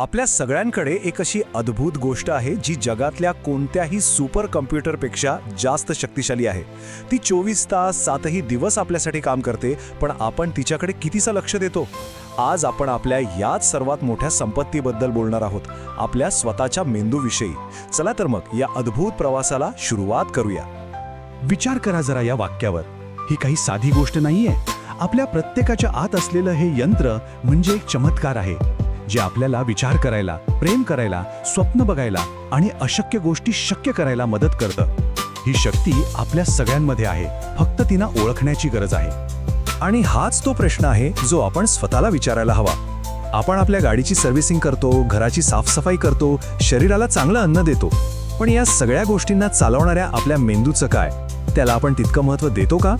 आपल्या सगळ्यांकडे एक अशी अद्भुत गोष्ट आहे जी जगातल्या कोणत्याही सुपर कम्प्युटरपेक्षा जास्त शक्तिशाली आहे. ती चोवीस तास सातही दिवस आपल्यासाठी काम करते पण आपण तिच्याकडे कितीचं लक्ष देतो? आज आपण आपल्या याच सर्वात मोठ्या संपत्तीबद्दल बोलणार आहोत आपल्या स्वतःच्या मेंदूविषयी. चला तर मग या अद्भुत प्रवासाला सुरुवात करूया. विचार करा जरा या वाक्यावर. ही काही साधी गोष्ट नाहीये. आपल्या प्रत्येकाच्या आत असलेलं हे यंत्र म्हणजे एक चमत्कार आहे. जे आपल्याला विचार करायला प्रेम करायला स्वप्न बघायला आणि अशक्य गोष्टी शक्य करायला मदत करतं. ही शक्ती आपल्या सगळ्यांमध्ये आहे. फक्त तिला ओळखण्याची गरज आहे. आणि हाच तो प्रश्न आहे जो आपण स्वतःला विचारायला हवा. आपण आपल्या गाडीची सर्व्हिसिंग करतो घराची साफसफाई करतो शरीराला चांगलं अन्न देतो. पण या सगळ्या गोष्टींना चालवणाऱ्या आपल्या मेंदूचं काय? त्याला आपण तितकं महत्त्व देतो का?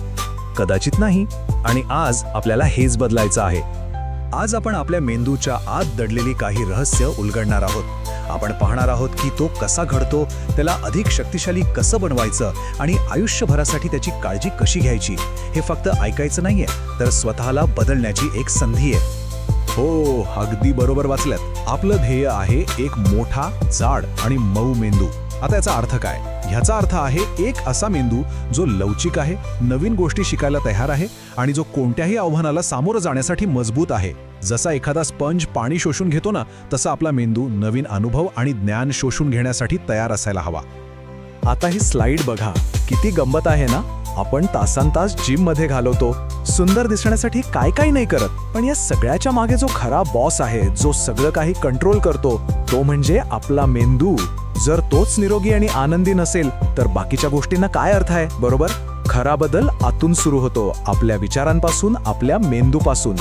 कदाचित नाही. आणि आज आपल्याला हेच बदलायचं आहे. आज आपण आपल्या मेंदूच्या आत दडलेली काही रहस्य उलगडणार आहोत. आपण पाहणार आहोत की तो कसा घडतो त्याला अधिक शक्तिशाली कसं बनवायचं आणि आयुष्यभरासाठी त्याची काळजी कशी घ्यायची हे फक्त ऐकायचं नाहीये तर स्वतःला बदलण्याची एक संधी आहे. हो अगदी बरोबर वाचल्यात आपलं ध्येय आहे एक मोठा जाड आणि मऊ मेंदू. आता याचा अर्थ काय? ह्याचा अर्थ आहे एक असा मेंदू जो लवचिक आहे नवीन गोष्टी शिकायला तयार आहे आणि जो कोणत्याही आव्हानाला सामोरं जाण्यासाठी मजबूत आहे. जसा एखादा स्पंज पाणी शोषून घेतो ना तसा आपला मेंदू नवीन अनुभव आणि ज्ञान शोषून घेण्यासाठी तयार असायला हवा. आता ही स्लाइड बघा. किती गंमत आहे ना? आपण तासन तास जिममध्ये घालवतो. सुंदर दिसण्यासाठी काय काय नाही करत. पण या सगळ्याच्या मागे जो खरा बॉस आहे जो सगळं काही कंट्रोल करतो तो म्हणजे आपला मेंदू. जर तोच निरोगी आणि आनंदी नसेल तर बाकीच्या गोष्टींना काय अर्थ आहे बरोबर? खरा बदल आतून सुरू होतो आपल्या विचारांपासून आपल्या मेंदूपासून.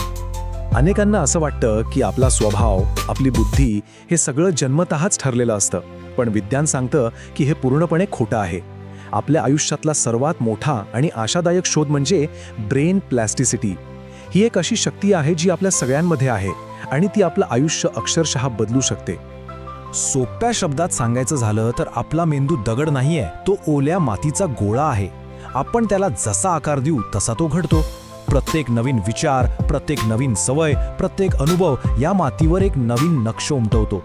अनेकांना असं वाटतं की आपला स्वभाव आपली बुद्धी हे सगळं जन्मतःच ठरलेलं असतं पण विज्ञान सांगतं की हे पूर्णपणे खोटं आहे. आपल्या आयुष्यातला सर्वात मोठा आणि आशादायक शोध म्हणजे ब्रेन प्लॅस्टिसिटी. ही एक अशी शक्ती आहे जी आपल्या सगळ्यांमध्ये आहे आणि ती आपलं आयुष्य अक्षरशः बदलू शकते. सोप्या शब्दात सांगायचं झालं तर आपला मेंदू दगड नाहीये. तो ओल्या मातीचा गोळा आहे. आपण त्याला जसा आकार देऊ तसा तो घडतो. प्रत्येक नवीन विचार प्रत्येक नवीन सवय प्रत्येक अनुभव या मातीवर एक नवीन नक्ष उमटवतो.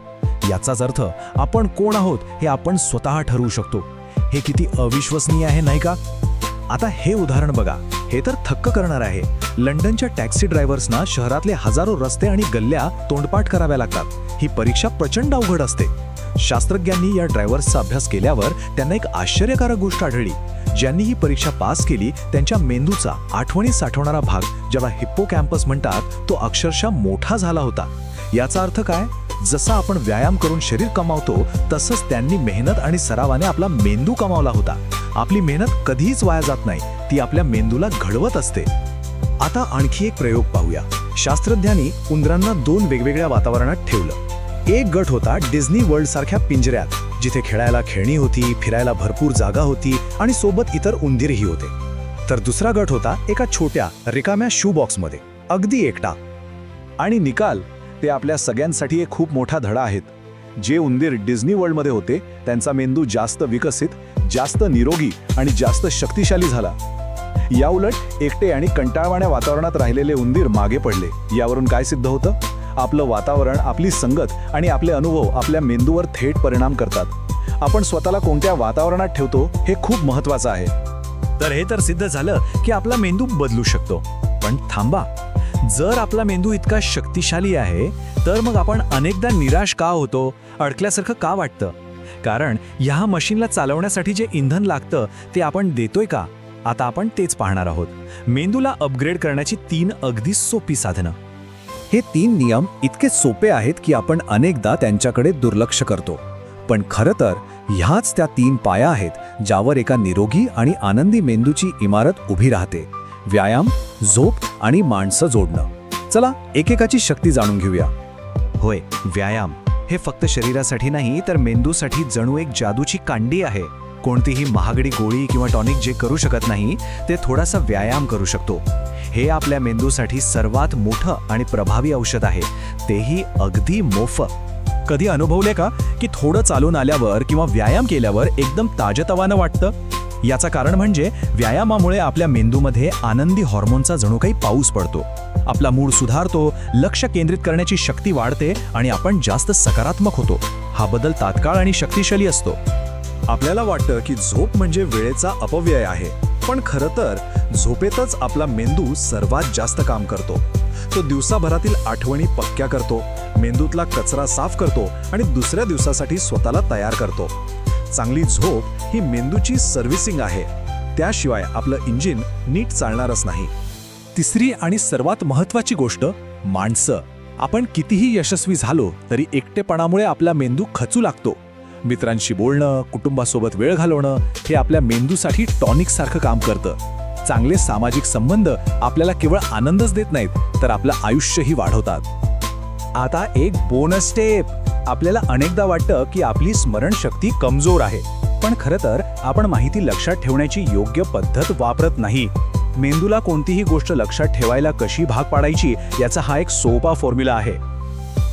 याचाच अर्थ आपण कोण आहोत हे आपण स्वतः ठरवू शकतो. हे किती अविश्वसनीय आहे नाही का? आता हे उदाहरण बघा. हे तर थक्क करणार आहे. लंडनच्या टॅक्सी ड्रायव्हर्सना शहरातले हजारो रस्ते आणि गल्ल्या तोंडपाठ कराव्या लागतात. ही परीक्षा प्रचंड अवघड असते. शास्त्रज्ञांनी या ड्रायव्हर्सचा अभ्यास केल्यावर त्यांना एक आश्चर्यकारक गोष्ट आढळली. ज्यांनी ही परीक्षा पास केली त्यांच्या मेंदूचा आठवणी साठवणारा भाग ज्याला हिप्पो कॅम्पस म्हणतात तो अक्षरशः मोठा झाला होता. याचा अर्थ काय? जसा आपण व्यायाम करून शरीर कमावतो तसंच त्यांनी मेहनत आणि सरावाने आपला मेंदू कमावला होता. आपली मेहनत कधीच वाया जात नाही ती आपल्या मेंदूला घडवत असते. आता आणखी एक प्रयोग पाहूया. शास्त्रज्ञांनी उंदरांना दोन वेगवेगळ्या वातावरणात ठेवलं. एक गट होता डिझनी वर्ल्ड सारख्या पिंजऱ्यात जिथे खेळायला खेळणी होती फिरायला भरपूर जागा होती आणि सोबत इतर उंदीरही होते. तर दुसरा गट होता एका छोट्या रिकाम्या शू बॉक्समध्ये अगदी एकटा. आणि निकाल ते आपल्या सगळ्यांसाठी एक खूप मोठा धडा आहेत. जे उंदीर डिझनी वर्ल्डमध्ये होते त्यांचा मेंदू जास्त विकसित जास्त निरोगी आणि जास्त शक्तिशाली झाला. याउलट एकटे आणि कंटाळवाण्या वातावरणात राहिलेले उंदीर मागे पडले. यावरून काय सिद्ध होतं? आपलं वातावरण आपली संगत आणि आपले अनुभव आपल्या मेंदूवर थेट परिणाम करतात. आपण स्वतःला कोणत्या वातावरणात ठेवतो हे खूप महत्वाचं आहे. तर हे तर सिद्ध झालं की आपला मेंदू बदलू शकतो. पण थांबा. जर आपला मेंदू इतका शक्तिशाली आहे तर मग आपण अनेकदा निराश का होतो? अडकल्यासारखं का वाटतं? कारण ह्या मशीनला चालवण्यासाठी जे इंधन लागतं ते आपण देतोय का? आता आपण तेच पाहणार आहोत. मेंदूला अपग्रेड करण्याची तीन अगदी सोपी साधनं. हे तीन नियम इतके सोपे आहेत की आपण अनेकदा त्यांच्याकडे दुर्लक्ष करतो. पण खरं तर ह्याच त्या तीन पाया आहेत ज्यावर एका निरोगी आणि आनंदी मेंदूची इमारत उभी राहते. व्यायाम झोप आणि माणसं जोडणं. चला एकेकाची शक्ती जाणून घेऊया. होय व्यायाम. हे फक्त शरीरासाठी नाही तर मेंदूसाठी जणू एक जादूची कांडी आहे. कोणतीही महागडी गोळी किंवा टॉनिक जे करू शकत नाही ते थोडासा व्यायाम करू शकतो. हे आपल्या मेंदूसाठी सर्वात मोठं आणि प्रभावी औषध आहे. तेही अगदी मोफत. कधी अनुभवले का की थोडं चालून आल्यावर किंवा व्यायाम केल्यावर एकदम ताजतवानं वाटतं? याचं कारण म्हणजे व्यायामामुळे आपल्या मेंदूमध्ये आनंदी हॉर्मोनचा जणू काही पाऊस पडतो. आपला मूड सुधारतो लक्ष केंद्रित करण्याची शक्ती वाढते आणि आपण जास्त सकारात्मक होतो. हा बदल तात्काळ आणि शक्तिशाली असतो. आपल्याला वाटतं की झोप म्हणजे वेळेचा अपव्यय आहे. पण खरं तर झोपेतच आपला मेंदू सर्वात जास्त काम करतो. तो दिवसाभरातील आठवणी पक्क्या करतो मेंदूतला कचरा साफ करतो आणि दुसऱ्या दिवसासाठी स्वतःला तयार करतो. चांगली झोप ही मेंदूची सर्व्हिसिंग आहे. त्याशिवाय आपलं इंजिन नीट चालणारच नाही. तिसरी आणि सर्वात महत्वाची गोष्ट माणसं. आपण कितीही यशस्वी झालो तरी एकटेपणामुळे आपला मेंदू खचू लागतो. मित्रांशी बोलणं कुटुंबासोबत वेळ घालवणं हे आपल्या मेंदूसाठी टॉनिक सारखं काम करतं. चांगले सामाजिक संबंध आपल्याला केवळ आनंदच देत नाहीत तर आपलं आयुष्यही वाढवतात. आता एक बोनस स्टेप आपल्याला अनेकदा वाटतं की आपली स्मरणशक्ती कमजोर आहे पण खरं तर आपण माहिती लक्षात ठेवण्याची योग्य पद्धत वापरत नाही. मेंदूला कोणतीही गोष्ट लक्षात ठेवायला कशी भाग पाडायची याचा हा एक सोपा फॉर्म्युला आहे.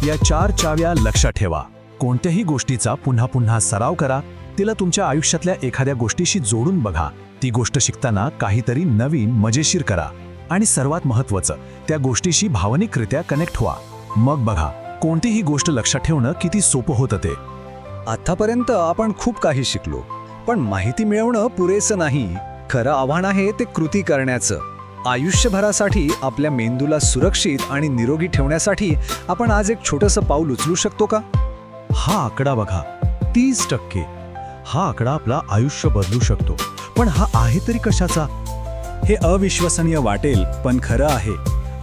या चार चाव्या लक्षात ठेवा. कोणत्याही गोष्टीचा पुन्हा पुन्हा सराव करा तिला तुमच्या आयुष्यातल्या एखाद्या गोष्टीशी जोडून बघा. ती गोष्ट शिकताना काहीतरी नवीन मजेशीर करा. आणि सर्वात महत्त्वाचं त्या गोष्टीशी भावनिकरित्या कनेक्ट व्हा. मग बघा कोणतीही गोष्ट लक्षात ठेवणं किती सोपं होतं ते. आतापर्यंत आपण खूप काही शिकलो पण माहिती मिळवणं पुरेसं नाही. खरं आव्हान आहे ते कृती करण्याचं. आयुष्यभरासाठी आपल्या मेंदूला सुरक्षित आणि निरोगी ठेवण्यासाठी आपण आज एक छोटंसं पाऊल उचलू शकतो का? हा आकडा बघा तीस टक्के. हा आकडा आपला आयुष्य बदलू शकतो. पण हा आहे तरी कशाचा? हे अविश्वसनीय वाटेल पण खरं आहे.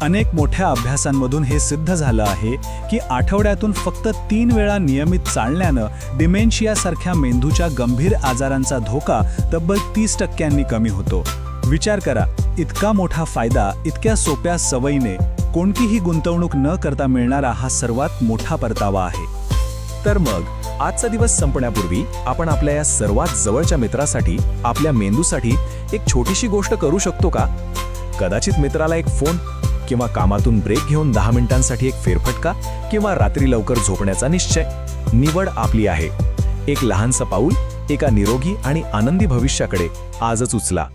अनेक मोठ्या अभ्यासांमधून हे सिद्ध झालं आहे की आठवड्यातून फक्त तीन वेळा नियमित चालण्यानं डिमेन्शियासारख्या मेंदूच्या गंभीर आजारांचा धोका तब्बल तीस टक्क्यांनी कमी होतो. विचार करा इतका मोठा फायदा इतक्या सोप्या सवयीने कोणतीही गुंतवणूक न करता मिळणारा हा सर्वात मोठा परतावा आहे. तर मग आजचा दिवस संपण्यापूर्वी आपण आपल्या या सर्वात जवळच्या मित्रासाठी आपल्या मेंदूसाठी एक छोटीशी गोष्ट करू शकतो का? कदाचित मित्राला एक फोन किंवा कामातून ब्रेक घेऊन दहा मिनिटांसाठी एक फेरफटका किंवा रात्री लवकर झोपण्याचा निश्चय. निवड आपली आहे. एक लहानसं पाऊल एका निरोगी आणि आनंदी भविष्याकडे आजच उचला.